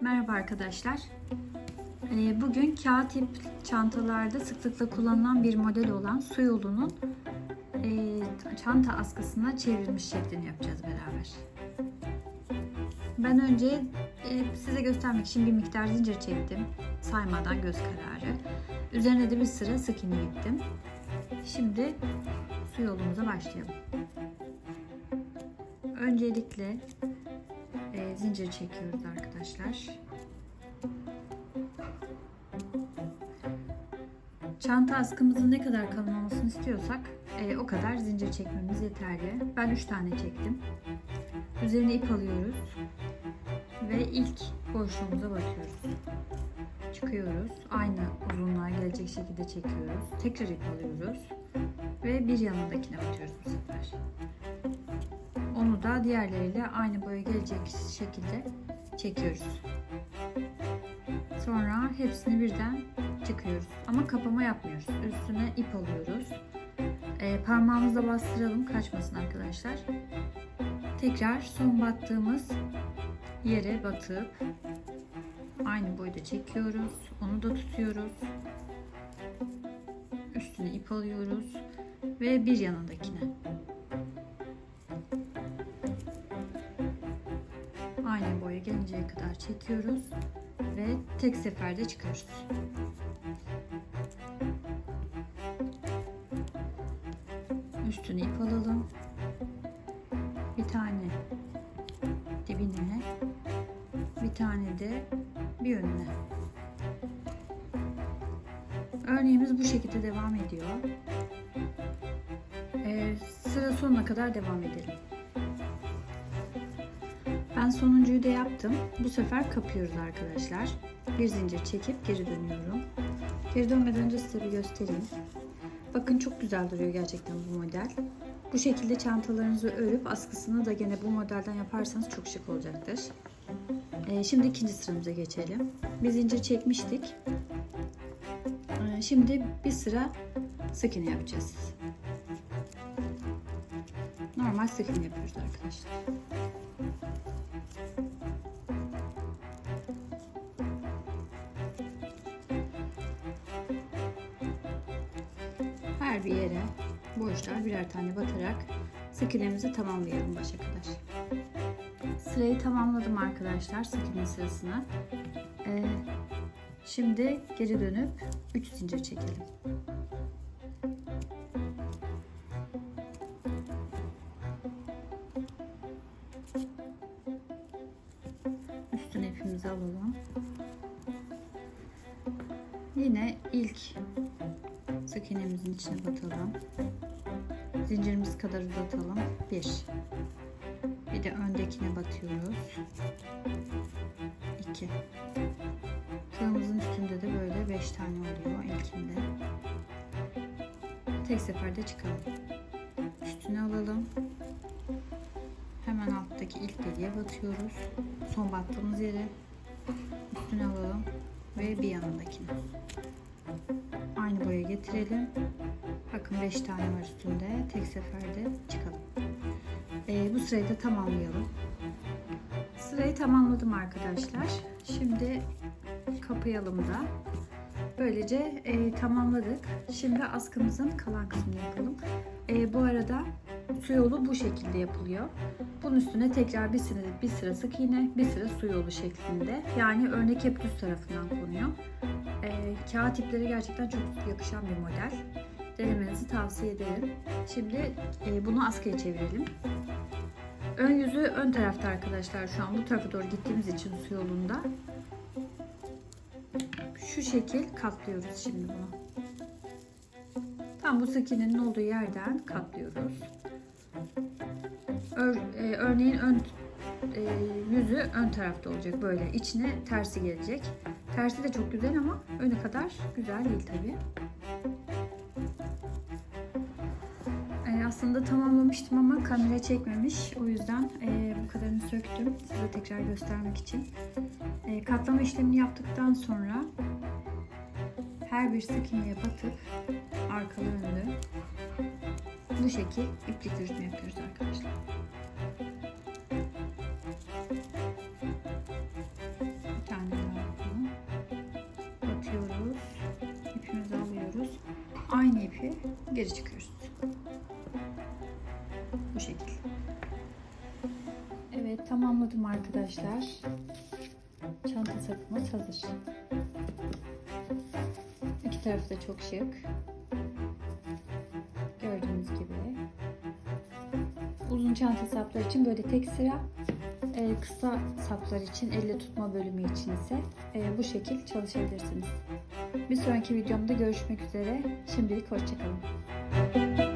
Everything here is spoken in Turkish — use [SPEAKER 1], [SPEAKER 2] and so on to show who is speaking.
[SPEAKER 1] Merhaba arkadaşlar. Ee, Bugün kağıt ip çantalarda sıklıkla kullanılan bir model olan su yolunun e, çanta askısına çevrilmiş şeklini yapacağız beraber. Ben önce e, size göstermek için bir miktar zincir çektim. Saymadan göz kararı. Üzerine de bir sıra sık iğne gittim. Şimdi su yolumuza başlayalım. Öncelikle zincir çekiyoruz arkadaşlar. Çanta askımızın ne kadar kalın olmasını istiyorsak e, o kadar zincir çekmemiz yeterli. Ben 3 tane çektim. Üzerine ip alıyoruz ve ilk boşluğumuza batıyoruz. Çıkıyoruz. Aynı uzunluğa gelecek şekilde çekiyoruz. Tekrar ip alıyoruz ve bir yanındakine batıyoruz bu sefer. Onu da diğerleriyle aynı boya gelecek şekilde çekiyoruz. Sonra hepsini birden çıkıyoruz. Ama kapama yapmıyoruz. Üstüne ip alıyoruz. E, parmağımızla bastıralım kaçmasın arkadaşlar. Tekrar son battığımız yere batıp aynı boyda çekiyoruz. Onu da tutuyoruz. Üstüne ip alıyoruz ve bir yanındakine. Boya gelinceye kadar çekiyoruz ve tek seferde çıkarıyoruz. Üstüne ip alalım. Bir tane dibine, bir tane de bir önüne. Örneğimiz bu şekilde devam ediyor. Ee, sıra sonuna kadar devam edelim. Ben sonuncuyu da yaptım. Bu sefer kapıyoruz arkadaşlar. Bir zincir çekip geri dönüyorum. Geri dönmeden önce size bir göstereyim. Bakın çok güzel duruyor gerçekten bu model. Bu şekilde çantalarınızı örüp askısını da gene bu modelden yaparsanız çok şık olacaktır. Ee, şimdi ikinci sıramıza geçelim. Bir zincir çekmiştik. Ee, şimdi bir sıra sık iğne yapacağız. Normal sık iğne yapıyoruz arkadaşlar. Her bir yere boşluğa birer tane batarak sık iğnemizi tamamlayalım başa kadar. Sırayı tamamladım arkadaşlar sık iğne sırasını. Ee, şimdi geri dönüp 3 zincir çekelim. Üstüne ipimizi alalım. Yine ilk sık iğnemizin içine batalım. Zincirimiz kadar uzatalım. Bir. Bir de öndekine batıyoruz. İki. Tığımızın üstünde de böyle beş tane oluyor ilkinde. Tek seferde çıkalım. Üstüne alalım. Hemen alttaki ilk deliğe batıyoruz. Son battığımız yere üstüne alalım ve bir yanındakine getirelim. Bakın 5 tane var üstünde. Tek seferde çıkalım. Ee, bu sırayı da tamamlayalım. Sırayı tamamladım arkadaşlar. Şimdi kapayalım da. Böylece e, tamamladık. Şimdi askımızın kalan kısmını yapalım. E, bu arada su yolu bu şekilde yapılıyor. Bunun üstüne tekrar bir sıra, bir sıra sık iğne, bir sıra su yolu şeklinde. Yani örnek hep düz tarafından konuyor. E, kağıt ipleri gerçekten çok yakışan bir model. Denemenizi tavsiye ederim. Şimdi e, bunu askıya çevirelim. Ön yüzü ön tarafta arkadaşlar şu an bu tarafa doğru gittiğimiz için su yolunda. Şu şekil katlıyoruz şimdi bunu. Tam bu sık iğnenin olduğu yerden katlıyoruz. Ör, e, örneğin ön e, yüzü ön tarafta olacak böyle içine tersi gelecek. Tersi de çok güzel ama öne kadar güzel değil tabi. E, aslında tamamlamıştım ama kamera çekmemiş. O yüzden e, bu kadarını söktüm. Size tekrar göstermek için. E, katlama işlemini yaptıktan sonra her bir sık iğneye batıp arkalı önlü bu şekil iplik yürütme yapıyoruz arkadaşlar. Aynı ipi geri çıkıyoruz. Bu şekilde. Evet tamamladım arkadaşlar. Çanta sapımız hazır. İki tarafı da çok şık. Gördüğünüz gibi. Uzun çanta saplar için böyle tek sıra, kısa saplar için elle tutma bölümü için ise e, bu şekil çalışabilirsiniz. Bir sonraki videomda görüşmek üzere. Şimdilik hoşçakalın.